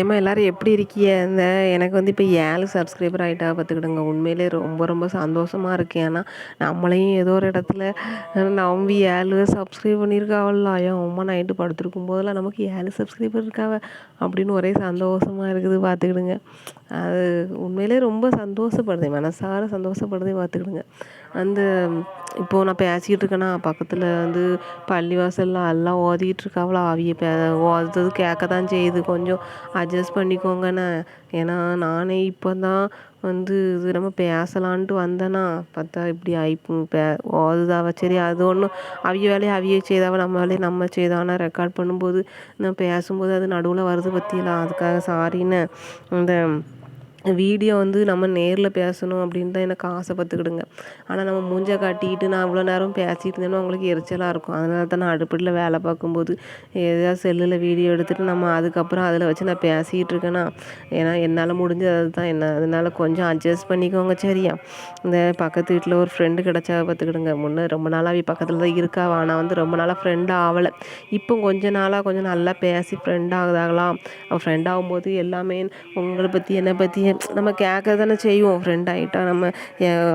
ஏமா எல்லோரும் எப்படி இருக்கீங்க? இந்த எனக்கு வந்து இப்போ ஏழு சப்ஸ்கிரைபர் ஆகிட்டா பார்த்துக்கிடுங்க உண்மையிலே ரொம்ப ரொம்ப சந்தோஷமாக இருக்கு. ஏன்னா நம்மளையும் ஏதோ ஒரு இடத்துல நம்பி ஏழு சப்ஸ்கிரைப் பண்ணியிருக்காவல்ல ஏன் அம்மா நைட்டு படுத்திருக்கும் போதெல்லாம் நமக்கு ஏழு சப்ஸ்கிரைபர் இருக்காவ அப்படின்னு ஒரே சந்தோஷமாக இருக்குது பார்த்துக்கிடுங்க அது உண்மையிலே ரொம்ப சந்தோஷப்படுது. மனசார சந்தோஷப்படுதே பார்த்துக்கிடுங்க அந்த இப்போது நான் பேசிக்கிட்டு இருக்கேன்னா பக்கத்தில் வந்து பள்ளிவாசலில் எல்லாம் ஓதிக்கிட்டு இருக்காவளா அவிய பே ஓதுறது கேட்க தான் செய்யுது. கொஞ்சம் அட்ஜஸ்ட் பண்ணிக்கோங்கண்ணே. ஏன்னா நானே இப்போ தான் வந்து இது நம்ம பேசலான்ட்டு வந்தேன்னா பார்த்தா இப்படி ஆயிப்பு பே ஓதுதாவ சரி அது ஒன்றும் அவிய வேலையை அவிய செய்தாவ நம்ம வேலையை நம்ம செய்தானா ரெக்கார்ட் பண்ணும்போது நான் பேசும்போது அது நடுவில் வருது பற்றியெல்லாம் அதுக்காக சாரின்னு இந்த வீடியோ வந்து நம்ம நேரில் பேசணும் அப்படின்னு தான் எனக்கு ஆசைப்பட்டுக்கிடுங்க. ஆனால் நம்ம மூஞ்சை காட்டிக்கிட்டு நான் இவ்வளோ நேரம் பேசிகிட்டு இருந்தேன்னா உங்களுக்கு எரிச்சலாக இருக்கும். அதனால தான் நான் அடுப்படியில் வேலை பார்க்கும்போது ஏதாவது செல்லில் வீடியோ எடுத்துகிட்டு நம்ம அதுக்கப்புறம் அதில் வச்சு நான் பேசிக்கிட்டு இருக்கேன்னா ஏன்னா என்னால் முடிஞ்சது அதுதான் என்ன அதனால கொஞ்சம் அட்ஜஸ்ட் பண்ணிக்கோங்க சரியா? இந்த பக்கத்து வீட்டில் ஒரு ஃப்ரெண்டு கிடச்சா பார்த்துக்கிடுங்க. முன்னே ரொம்ப நாளாக பக்கத்தில் தான் இருக்கா? ஆனால் வந்து ரொம்ப நாளாக ஃப்ரெண்டு ஆகலை இப்போ கொஞ்ச நாளாக கொஞ்சம் நல்லா பேசி ஃப்ரெண்ட் ஆகுதாகலாம். ஃப்ரெண்ட் ஆகும்போது எல்லாமே உங்களை பற்றி என்னை பற்றி நம்ம கேட்க தானே செய்வோம். ஃப்ரெண்ட் ஆகிட்டா நம்ம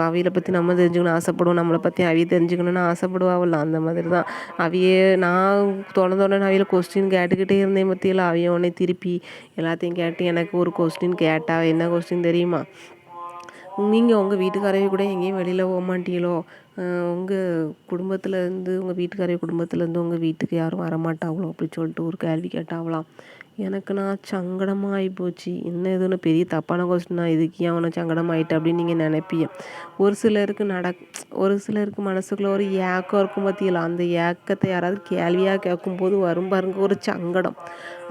அவியலை பற்றி நம்ம தெரிஞ்சுக்கணும் ஆசைப்படுவோம். நம்மளை பற்றி அவிய தெரிஞ்சுக்கணும்னு ஆசைப்படுவாவில்ல அந்த மாதிரி தான். அவியே நான் தொடர்ந்து தொடர்ந்து அவியில் கொஸ்டின் கேட்டுக்கிட்டே இருந்தேன் பற்றியில் அவிய உடனே திருப்பி எல்லாத்தையும் கேட்டு எனக்கு ஒரு கொஸ்டின் கேட்டா என்ன கொஸ்டின் தெரியுமா? நீங்கள் உங்கள் வீட்டுக்காரவே கூட எங்கேயும் வெளியில் போக மாட்டீங்களோ? உங்கள் குடும்பத்துலேருந்து உங்கள் வீட்டுக்காரவி குடும்பத்துலேருந்து உங்கள் வீட்டுக்கு யாரும் வரமாட்டாங்களோ அப்படின்னு சொல்லிட்டு ஒரு கேள்வி கேட்டாங்களாம். எனக்கு நான் சங்கடமாக ஆகிப்போச்சு என்ன எதுன்னு பெரிய தப்பான கொஸ்டினா இதுக்கு ஏன் அவனை சங்கடமாயிட்டு அப்படின்னு நீங்கள் நினைப்பீங்க. ஒரு சிலருக்கு நடக் ஒரு சிலருக்கு மனசுக்குள்ளே ஒரு ஏக்கம் இருக்கும் பார்த்தீங்களா அந்த ஏக்கத்தை யாராவது கேள்வியாக கேட்கும்போது வரும் பாருங்க ஒரு சங்கடம்.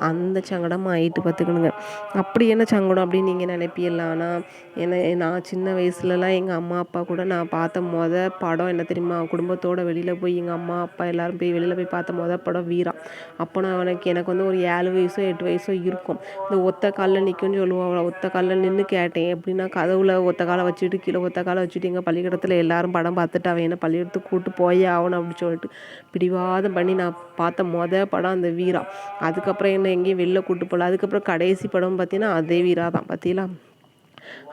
அந்த சங்கடம் ஆகிட்டு பார்த்துக்கணுங்க அப்படி என்ன சங்கடம் அப்படின்னு நீங்கள் நினைப்பீங்களா? ஆனால் என்ன நான் சின்ன வயசுலலாம் எங்கள் அம்மா அப்பா கூட நான் பார்த்த மொத படம் படம் என்ன தெரியுமா? குடும்பத்தோடு வெளியில் போய் எங்கள் அம்மா அப்பா எல்லோரும் போய் வெளியில் போய் பார்த்த மொதல் படம் வீரா. அப்போ நான் எனக்கு எனக்கு வந்து ஒரு ஏழு வயசோ எட்டு வயசோ இருக்கும். இந்த ஒத்த காலில் நிற்கும்னு சொல்லுவாங்களா ஒத்த காலில் நின்று கேட்டேன். எப்படின்னா கதவுல ஒத்த காலை வச்சுட்டு கீழே ஒத்த காலை வச்சுட்டு எங்கள் பள்ளிக்கூடத்தில் எல்லோரும் படம் பார்த்துட்டு அவன் என்ன பள்ளிக்கூடத்துக்கு கூப்பிட்டு போயே ஆகணும் அப்படின்னு சொல்லிட்டு பிடிவாதம் பண்ணி நான் பார்த்த மொதல் படம் அந்த வீரா. அதுக்கப்புறம் என்ன எங்கேயும் வெளில கூப்பிட்டு போகல. அதுக்கப்புறம் கடைசி படம் பார்த்தீங்கன்னா அதே வீரா தான். பார்த்தீங்களா?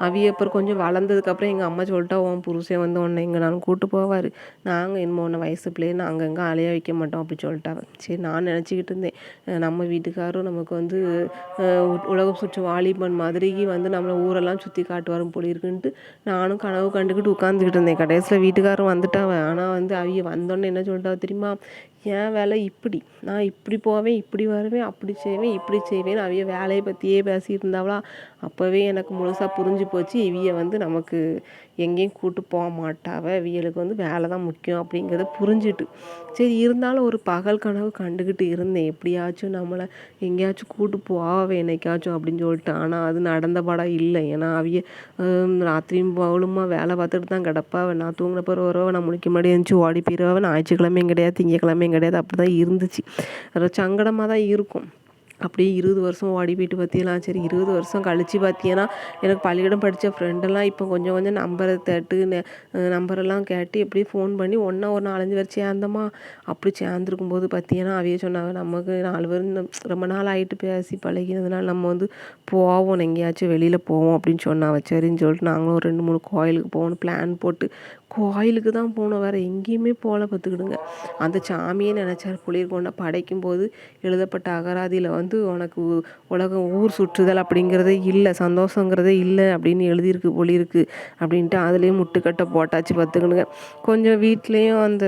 அவிய அப்புறம் கொஞ்சம் வளர்ந்ததுக்கப்புறம் எங்கள் அம்மா சொல்லிட்டா உன் புருஷன் வந்து உன்னை எங்கேனாலும் கூட்டு போவார். நாங்கள் என்னமோ உன்னை வயசு நாங்கள் எங்கே அலைய வைக்க மாட்டோம் அப்படி சொல்லிட்டாங்க சரி நான் நினச்சிக்கிட்டு இருந்தேன். நம்ம வீட்டுக்காரும் நமக்கு வந்து உலகம் சுற்று வாலிபன் மாதிரி வந்து நம்மளை ஊரெல்லாம் சுற்றி காட்டுவாரும் போல இருக்குன்ட்டு நானும் கனவு கண்டுக்கிட்டு உட்காந்துக்கிட்டு இருந்தேன். கடைசியில் வீட்டுக்காரரும் வந்துட்டாவன் ஆனால் வந்து அவிய வந்தோடனே என்ன சொல்லிட்டா தெரியுமா? என் வேலை இப்படி நான் இப்படி போவேன் இப்படி வருவேன் அப்படி செய்வேன் இப்படி செய்வேன் அவிய வேலையை பற்றியே பேசிகிட்டு அப்போவே எனக்கு முழுசாக புரிஞ்சு போச்சு. இவிய வந்து நமக்கு எங்கேயும் கூட்டு போக மாட்டாவ. இவியலுக்கு வந்து வேலை தான் முக்கியம் அப்படிங்கிறத புரிஞ்சுட்டு. சரி இருந்தாலும் ஒரு பகல் கனவு கண்டுக்கிட்டு இருந்தேன். எப்படியாச்சும் நம்மளை எங்கேயாச்சும் கூட்டு போவே என்னைக்காச்சும் அப்படின்னு சொல்லிட்டு. ஆனால் அது நடந்த படம் இல்லை. ஏன்னா அவிய ராத்திரியும் பவுலுமா வேலை பார்த்துட்டு தான் கிடப்பா. நான் தூங்கின பிறகு வரவ நான் முழிக்க முன்னாடி இருந்துச்சு ஓடி போயிடுவா ஞாயிற்றுக்கிழமையும் கிடையாது திங்கக்கிழமையும் கிடையாது. அப்படி தான் இருந்துச்சு. சங்கடமாக தான் இருக்கும். அப்படியே இருபது வருஷம் ஓடி போயிட்டு பார்த்தீங்களா சரி இருபது வருஷம் கழித்து பார்த்தீங்கன்னா எனக்கு பள்ளிக்கூடம் படித்த ஃப்ரெண்டெல்லாம் இப்போ கொஞ்சம் கொஞ்சம் நம்பரை தட்டு நம்பரெல்லாம் கேட்டு எப்படியும் ஃபோன் பண்ணி ஒன்றா ஒரு நாலஞ்சு பேர் சேர்ந்தோமா. அப்படி சேர்ந்துருக்கும் போது பார்த்தீங்கன்னா அவையே சொன்னாங்க நமக்கு நாலு பேர் ரொம்ப நாள் ஆகிட்டு பேசி பழகினதுனால நம்ம வந்து போவோம் எங்கேயாச்சும் வெளியில் போவோம் அப்படின்னு சொன்னாங்க. சரின்னு சொல்லிட்டு நாங்களும் ஒரு ரெண்டு மூணு கோயிலுக்கு போகணும் பிளான் போட்டு கோயிலுக்கு தான் போனோம். வேறு எங்கேயுமே போகல பார்த்துக்கிடுங்க. அந்த சாமியே நினச்சார். புளிர்கொண்ட படைக்கும் போது எழுதப்பட்ட அகராதியில் வந்து உனக்கு உலகம் ஊர் சுற்றுதல் அப்படிங்கிறதே இல்லை சந்தோஷங்கிறதே இல்லை அப்படின்னு எழுதியிருக்கு ஒளியிருக்கு அப்படின்ட்டு அதுலேயும் முட்டுக்கட்டை போட்டாச்சு பார்த்துக்கணுங்க கொஞ்சம் வீட்லேயும் அந்த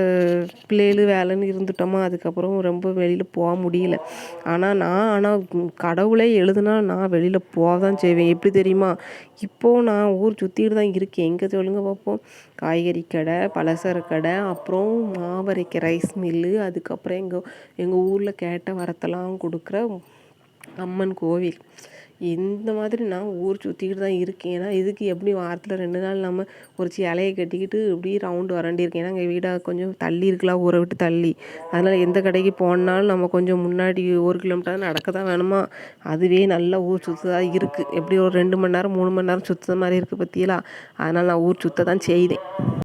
பிள்ளைகள் வேலைன்னு இருந்துட்டோமா அதுக்கப்புறம் ரொம்ப வெளியில் போக முடியல. ஆனால் நான் ஆனால் கடவுளே எழுதுனா நான் வெளியில் போக தான் செய்வேன். எப்படி தெரியுமா? இப்போது நான் ஊர் சுற்றிட்டு தான் இருக்கேன். எங்கே சொல்லுங்க பார்ப்போம். காய்கறி கடை பலசர கடை அப்புறம் மாவரைக்கு ரைஸ் மில்லு அதுக்கப்புறம் எங்கள் எங்கள் ஊரில் கேட்ட வரத்தெல்லாம் கொடுக்குற அம்மன் கோவில். இந்த மாதிரி நான் ஊர் சுற்றிக்கிட்டு தான் இருக்கேன். ஏன்னா இதுக்கு எப்படி வாரத்தில் ரெண்டு நாள் நம்ம ஒரு இலையை கட்டிக்கிட்டு இப்படி ரவுண்டு வரண்டியிருக்கேன் ஏன்னா எங்கள் வீடாக கொஞ்சம் தள்ளி இருக்கலாம் ஊரை விட்டு தள்ளி. அதனால் எந்த கடைக்கு போனாலும் நம்ம கொஞ்சம் முன்னாடி ஒரு கிலோமீட்டர் நடக்க தான் வேணுமா? அதுவே நல்லா ஊர் சுற்றுதான் இருக்குது எப்படி ஒரு ரெண்டு மணி நேரம் மூணு மணி நேரம் சுற்றுற மாதிரி இருக்குது பற்றியெல்லாம் அதனால் நான் ஊர் சுற்ற தான் செய்தேன்.